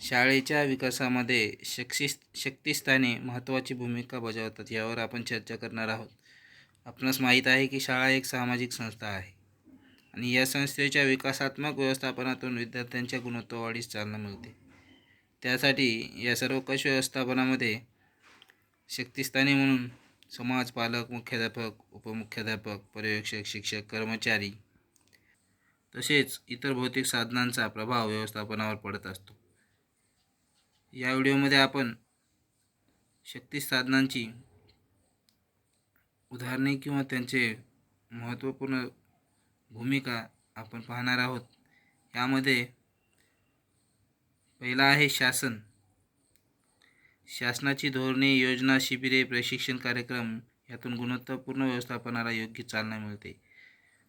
शाळेच्या विकासामध्ये शक्ती शक्तिस्थाने महत्त्वाची भूमिका बजावतात यावर आपण चर्चा करणार आहोत. आपणास माहीत आहे की शाळा एक सामाजिक संस्था आहे आणि या संस्थेच्या विकासात्मक व्यवस्थापनातून विद्यार्थ्यांच्या गुणवत्ता वाढीस चालना मिळते. त्यासाठी या सर्वकष व्यवस्थापनामध्ये शक्तिस्थाने म्हणून समाज पालक मुख्याध्यापक उपमुख्याध्यापक पर्यवेक्षक शिक्षक कर्मचारी तसेच इतर भौतिक साधनांचा प्रभाव व्यवस्थापनावर पडत असतो. या व्हिडिओमध्ये आपण शक्ती साधनांची उदाहरणे किंवा त्यांचे महत्त्वपूर्ण भूमिका आपण पाहणार आहोत. यामध्ये पहिला आहे शासन. शासनाची धोरणे योजना शिबिरे प्रशिक्षण कार्यक्रम यातून गुणवत्तापूर्ण व्यवस्थापनाला योग्य चालना मिळते.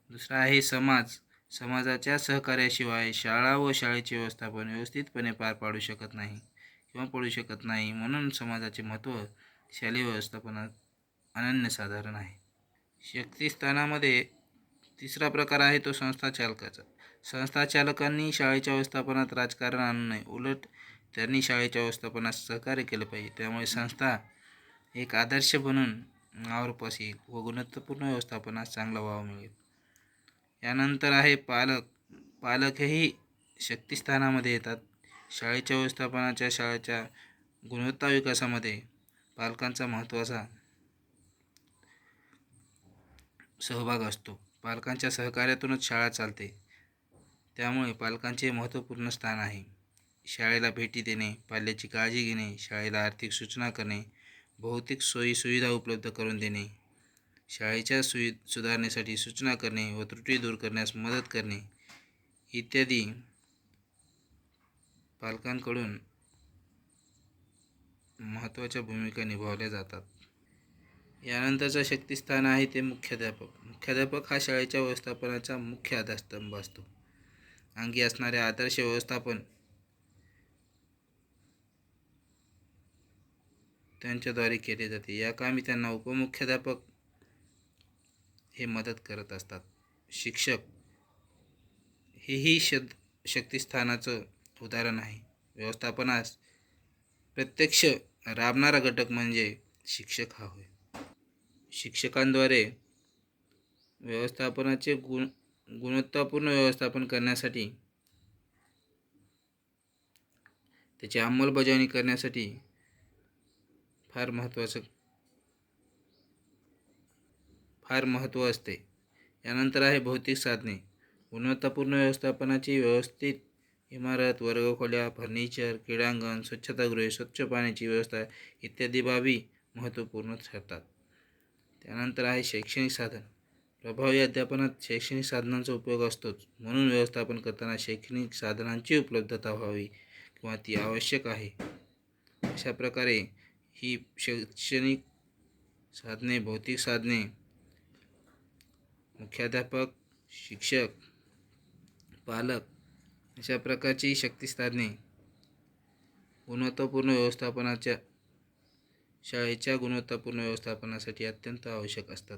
दुसरा आहे समाज. समाजाच्या सहकार्याशिवाय शाळा व शाळेचे व्यवस्थापन व्यवस्थितपणे पार पाडू शकत नाही. किंवा पडू शकत नाही म्हणून समाजाचे महत्त्व शालेय व्यवस्थापनात अनन्यसाधारण आहे. शक्तिस्थानामध्ये तिसरा प्रकार आहे तो संस्था चालकाचा. संस्था चालकांनी शाळेच्या व्यवस्थापनात राजकारण आणू नये. उलट त्यांनी शाळेच्या व्यवस्थापनात सहकार्य केलं पाहिजे. त्यामुळे संस्था एक आदर्श बनून नावरूपास येईल व गुणवत्तापूर्ण व्यवस्थापनास चांगला वाव मिळेल. यानंतर आहे पालक. पालक हेही शक्तिस्थानामध्ये येतात. शाळेच्या व्यवस्थापनाच्या शाळेच्या गुणवत्ता विकासामध्ये पालकांचा महत्त्वाचा सहभाग असतो. पालकांच्या सहकार्यातूनच शाळा चालते. त्यामुळे पालकांचे महत्त्वपूर्ण स्थान आहे. शाळेला भेटी देणे पाल्याची काळजी घेणे शाळेला आर्थिक सूचना करणे भौतिक सोयीसुविधा उपलब्ध करून देणे शाळेच्या सुवि सुधारणेसाठी सूचना करणे व त्रुटी दूर करण्यास मदत करणे इत्यादी पालकांकडून महत्त्वाच्या भूमिका निभावल्या जातात. यानंतरचं शक्तिस्थान आहे ते मुख्याध्यापक. मुख्याध्यापक हा शाळेच्या व्यवस्थापनाचा मुख्य आधारस्तंभ असतो. अंगी असणारे आदर्श व्यवस्थापन त्यांच्याद्वारे केले जाते. या कामी त्यांना उपमुख्याध्यापक हे मदत करत असतात. शिक्षक हेही शद शक्तिस्थानाचं उदाहरण आहे व्यवस्थापनास प्रत्यक्ष राबणारा घटक म्हणजे शिक्षक हा होय. शिक्षकांद्वारे व्यवस्थापनाचे गुण गुणवत्तापूर्ण व्यवस्थापन करण्यासाठी त्याची अंमलबजावणी करण्यासाठी फार महत्त्वाचं फार महत्त्व असते. यानंतर आहे भौतिक साधने. गुणवत्तापूर्ण व्यवस्थापनाची व्यवस्थित इमारत वर्गखोल्या फर्निचर क्रीडांगण स्वच्छतागृहे स्वच्छ पाण्याची व्यवस्था इत्यादी बाबी महत्त्वपूर्ण ठरतात. त्यानंतर आहे शैक्षणिक साधन. प्रभावी अध्यापनात शैक्षणिक साधनांचा उपयोग असतोच. म्हणून व्यवस्थापन करताना शैक्षणिक साधनांची उपलब्धता व्हावी किंवा ती आवश्यक आहे. अशा प्रकारे ही शैक्षणिक साधने भौतिक साधने मुख्याध्यापक शिक्षक पालक अशा प्रकारची शक्तिसाधने गुणवत्तापूर्ण व्यवस्थापनाच्या शाळेच्या गुणवत्तापूर्ण व्यवस्थापनासाठी अत्यंत आवश्यक असतात.